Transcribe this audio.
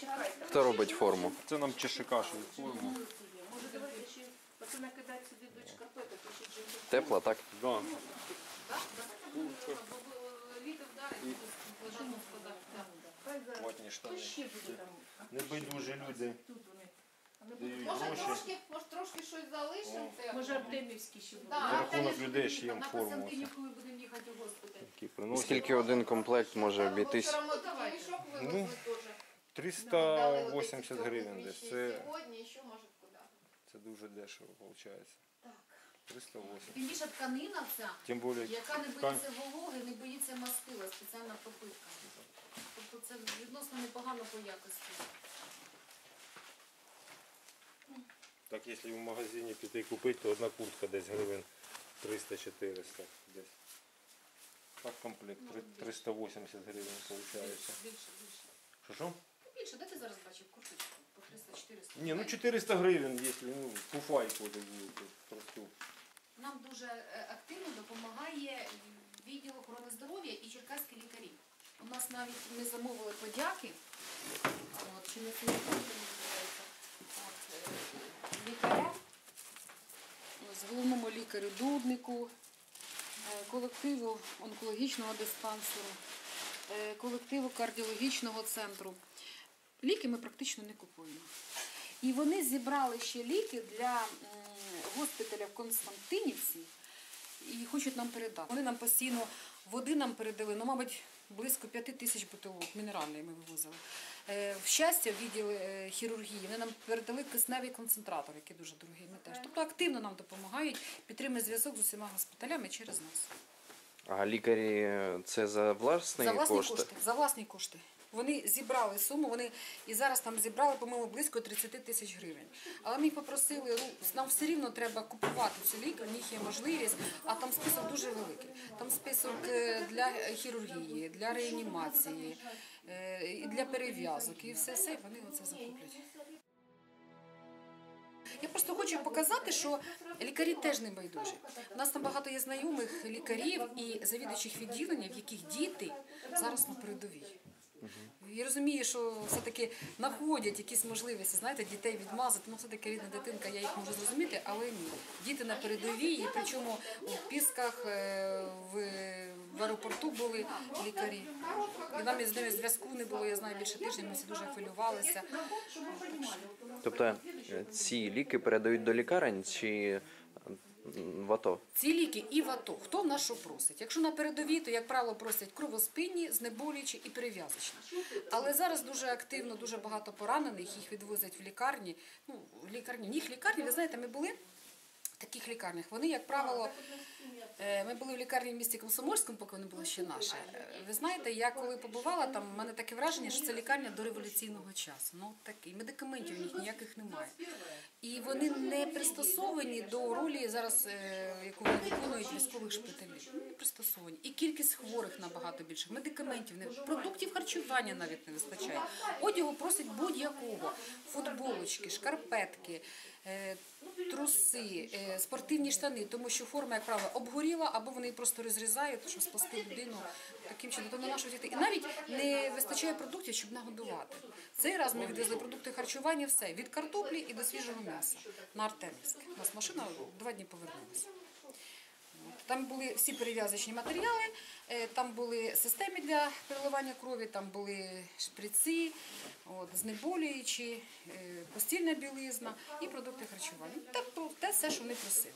чекайте. Хто робить форму? Це нам чешикашу форму. Може давайте ще оце накидати сюди до шкарпеток і ще джинси. Тепла, так? Да. Літо вдарить. Хай зараз. Ватні Хто ще буде там? Небайдужі люди. Тут вони. Може трошки, може трошки щось залишимо? Це- Може Артемівські ще За рахунок людей шиємо На форму ми будемо приносять. Скільки один комплект може обійтись? Мішок вивезли Ну, 380 гривень десь. Це, Сьогодні, ще може куди. це дуже дешево виходить. Так. 380. Тим більше тканина ця, Тим більше яка не боїться вологи, не боїться мастила, спеціальна пропитка. Тобто це відносно непогано по якості. Так, якщо в магазині піти купити, то одна куртка десь гривень 300-400 десь. Так комплект 380 гривень виходить. Більше, більше. Що що? Більше, де ти зараз бачив курточку? По 300-400. Ні, ну 400 гривень, якщо ну, куфайку таку просту. Нам дуже е, активно допомагає відділ охорони здоров'я і черкаські лікарі. У нас навіть ми замовили подяки, от, чи не синікурні називається, от, е, лікаря, з головному лікарю Дуднику, колективу онкологічного диспансеру, е, колективу кардіологічного центру. Ліки ми практично не купуємо. І вони зібрали ще ліки для госпіталя в Константинівці і хочуть нам передати. Вони нам постійно води нам передали, ну, мабуть, близько п'яти тисяч бутилок мінеральної ми вивозили. Е, В щастя, в відділ е, хірургії вони нам передали кисневий концентратор, який дуже дорогий. Ми теж. Тобто активно нам допомагають, підтримує зв'язок з усіма госпіталями через нас. А лікарі е, це за власний За власні кошти? кошти. За власні кошти. Вони зібрали суму, вони і зараз там зібрали, по-моєму, близько 30 тисяч гривень. Але ми попросили, ну, нам все рівно треба купувати цю ліки, у них є можливість, а там список дуже великий. Там список е, для хірургії, для реанімації, е, для перев'язок, і все все вони оце закуплять. Я просто хочу показати, що лікарі теж не байдужі. У нас там багато є знайомих лікарів і завідуючих відділення, в яких діти зараз на передовій. Я розумію, що все-таки знаходять якісь можливості, знаєте, дітей відмазати. Ну, все-таки рідна дитинка, я їх можу зрозуміти, але ні. Діти на передовій, і причому у Пісках, е, в, в аеропорту були лікарі. І нам із ними зв'язку не було, я знаю, більше тижня, ми всі дуже хвилювалися. Тобто е, ці ліки передають до лікарень чи в АТО? Ці ліки і в АТО. Хто в нас що просить? Якщо на передовій, то, як правило, просять кровоспинні, знеболюючі і перев'язочні. Але зараз дуже активно, дуже багато поранених, їх відвозять в лікарні. Ну, в лікарні, їх лікарні, ви знаєте, ми були таких лікарнях. Вони, як правило, е, ми були в лікарні в місті Комсомольському, поки вони були ще наші. Е, Ви знаєте, я коли побувала там, в мене таке враження, що це лікарня до революційного часу. Ну такий медикаментів у них ніяких немає. І вони не пристосовані до ролі зараз, е, яку виконують військових шпиталів. Не пристосовані. І кількість хворих набагато більше. Медикаментів не продуктів харчування навіть не вистачає. Одягу просять будь-якого: футболочки, шкарпетки, е, труси, е, спортивні штани, тому що форма, як правило, обгоріла, або вони просто розрізають, щоб спасти людину таким чином. То на нашу дітей. І навіть не вистачає продуктів, щоб нагодувати. Цей раз ми відвезли продукти харчування, все від картоплі і до свіжого м'яса на Артемівське. У нас машина два дні повернулася. Там були всі перев'язочні матеріали, е, там були системи для переливання крові, там були шприци, от, знеболюючі, е, постільна білизна і продукти харчування. Тобто те все, що вони просили.